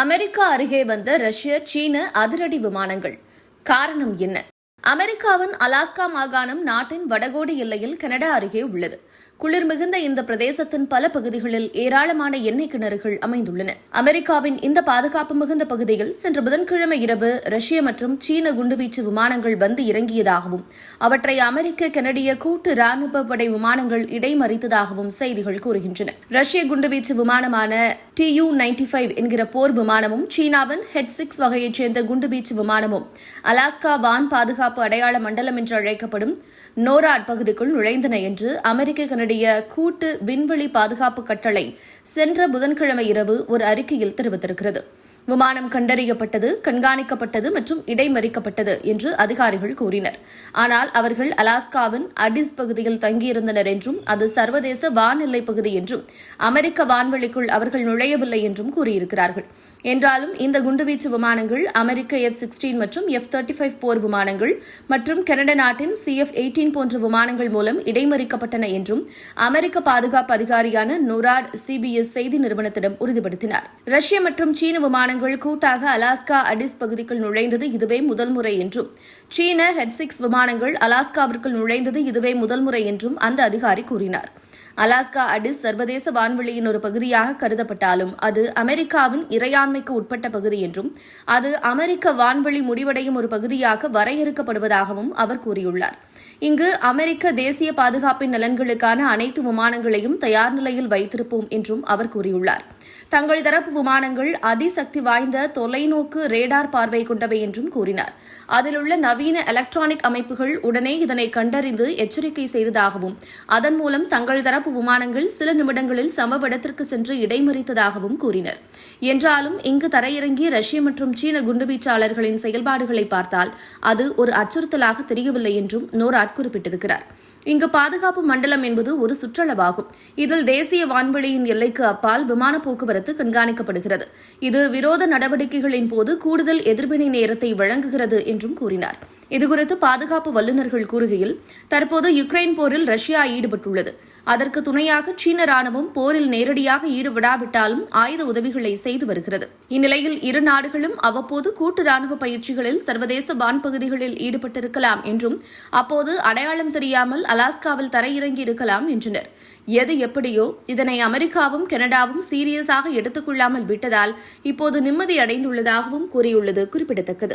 America அருகே வந்த ரஷ்ய சீன அதிரடி விமானங்கள். காரணம் என்ன? அமெரிக்காவின் அலாஸ்கா மாகாணம் நாட்டின் வடகோடி எல்லையில் கனடா அருகே உள்ளது. குளிர் மிகுந்த இந்த பிரதேசத்தின் பல பகுதிகளில் ஏராளமான எண்ணெய் கிணறுகள் அமைந்துள்ளன. அமெரிக்காவின் இந்த பாதுகாப்பு மிகுந்த பகுதியில் சென்ற புதன்கிழமை இரவு ரஷ்ய மற்றும் சீன குண்டுவீச்சு விமானங்கள் வந்து இறங்கியதாகவும் அவற்றை அமெரிக்க கனடிய கூட்டு ராணுவ படை விமானங்கள் இடைமறித்ததாகவும் செய்திகள் கூறுகின்றன. ரஷ்ய குண்டுவீச்சு விமானமான டியூ நைன்டி ஃபைவ் என்கிற போர் விமானமும் சீனாவின் ஹெச் சிக்ஸ் வகையைச் சேர்ந்த குண்டுபீச்சு விமானமும் அலாஸ்கா வான் பாதுகாப்பு அடையாள மண்டலம் என்று அழைக்கப்படும் நோராட் பகுதிக்குள் நுழைந்தன என்று அமெரிக்க கனடிய கூட்டு விண்வெளி பாதுகாப்பு கட்டளை சென்ற புதன்கிழமை இரவு ஒரு அறிக்கையில் தெரிவித்திருக்கிறது. விமானம் கண்டறியப்பட்டது கண்காணிக்கப்பட்டது மற்றும் இடைமறிக்கப்பட்டது என்று அதிகாரிகள் கூறினர். ஆனால் அவர்கள் அலாஸ்காவின் அடிஸ் பகுதியில் தங்கியிருந்தனர் என்றும் அது சர்வதேச வானிலை பகுதி என்றும் அமெரிக்க வான்வெளிக்குள் அவர்கள் நுழையவில்லை என்றும் கூறியிருக்கிறார்கள். என்றாலும் இந்த குண்டுவீச்சு விமானங்கள் அமெரிக்க எஃப் சிக்ஸ்டீன் மற்றும் எஃப் தேர்ட்டி ஃபைவ் போர் விமானங்கள் மற்றும் கனடா நாட்டின் சி எஃப் எயிட்டீன் போன்ற விமானங்கள் மூலம் இடைமறிக்கப்பட்டன என்றும் அமெரிக்க பாதுகாப்பு அதிகாரியான நொராட் சிபிஎஸ் செய்தி நிறுவனத்திடம் உறுதிப்படுத்தினார். ரஷ்ய மற்றும் சீன விமானங்கள் கூட்டாக அலாஸ்கா அடிஸ் பகுதிக்குள் நுழைந்தது இதுவே முதல் முறை என்றும் சீன ஹெட் சிக்ஸ் விமானங்கள் அலாஸ்காவிற்குள் நுழைந்தது இதுவே முதல் முறை என்றும் அந்த அதிகாரி கூறினார். அலாஸ்கா அடிஸ் சர்வதேச வான்வெளியின் ஒரு பகுதியாக கருதப்பட்டாலும் அது அமெரிக்காவின் இறையாண்மைக்கு உட்பட்ட பகுதி என்றும் அது அமெரிக்க வான்வெளி முடிவடையும் ஒரு பகுதியாக வரையறுக்கப்படுவதாகவும் அவர் கூறியுள்ளார். இங்கு அமெரிக்க தேசிய பாதுகாப்பின் நலன்களுக்கான அனைத்து விமானங்களையும் தயார் நிலையில் வைத்திருப்போம் என்றும் அவர் கூறியுள்ளார். தங்கள் தரப்பு விமானங்கள் அதிசக்தி வாய்ந்த தொலைநோக்கு ரேடார் பார்வை கொண்டவை என்றும் கூறினார். அதில் உள்ள நவீன எலக்ட்ரானிக் அமைப்புகள் உடனே இதனை கண்டறிந்து எச்சரிக்கை செய்ததாகவும் அதன் மூலம் தங்கள் தரப்பு விமானங்கள் சில நிமிடங்களில் சம்பவ இடத்திற்கு சென்று இடைமறித்ததாகவும் கூறினர். என்றாலும் இங்கு தரையிறங்கிய ரஷ்ய மற்றும் சீன குண்டுவீச்சாளர்களின் செயல்பாடுகளை பார்த்தால் அது ஒரு அச்சுறுத்தலாக தெரியவில்லை என்றும் நோரா நோராட் குறிப்பிட்டிருக்கிறார். இங்கு பாதுகாப்பு மண்டலம் என்பது ஒரு சுற்றளவாகும். இதில் தேசிய வான்வெளியின் எல்லைக்கு அப்பால் விமான போக்குவரத்து கண்காணிக்கப்படுகிறது. இது விரோத நடவடிக்கைகளின் போது கூடுதல் எதிர்வினை நேரத்தை வழங்குகிறது என்றும் கூறினார். இதுகுறித்து பாதுகாப்பு வல்லுநர்கள் கூறுகையில் தற்போது யுக்ரைன் போரில் ரஷ்யா ஈடுபட்டுள்ளது. அதற்கு துணையாக சீன ராணுவம் போரில் நேரடியாக ஈடுபடாவிட்டாலும் ஆயுத உதவிகளை செய்து வருகிறது. இந்நிலையில் இரு நாடுகளும் அவ்வப்போது கூட்டு ராணுவ பயிற்சிகளில் சர்வதேச வான்பகுதிகளில் ஈடுபட்டிருக்கலாம் என்றும் அப்போது அடையாளம் தெரியாமல் அலாஸ்காவில் தரையிறங்கி இருக்கலாம் என்றனர். எது எப்படியோ இதனை அமெரிக்காவும் கனடாவும் சீரியஸாக எடுத்துக்கொள்ளாமல் விட்டதால் இப்போது நிம்மதி அடைந்துள்ளதாகவும் கூறியுள்ளது குறிப்பிடத்தக்கது.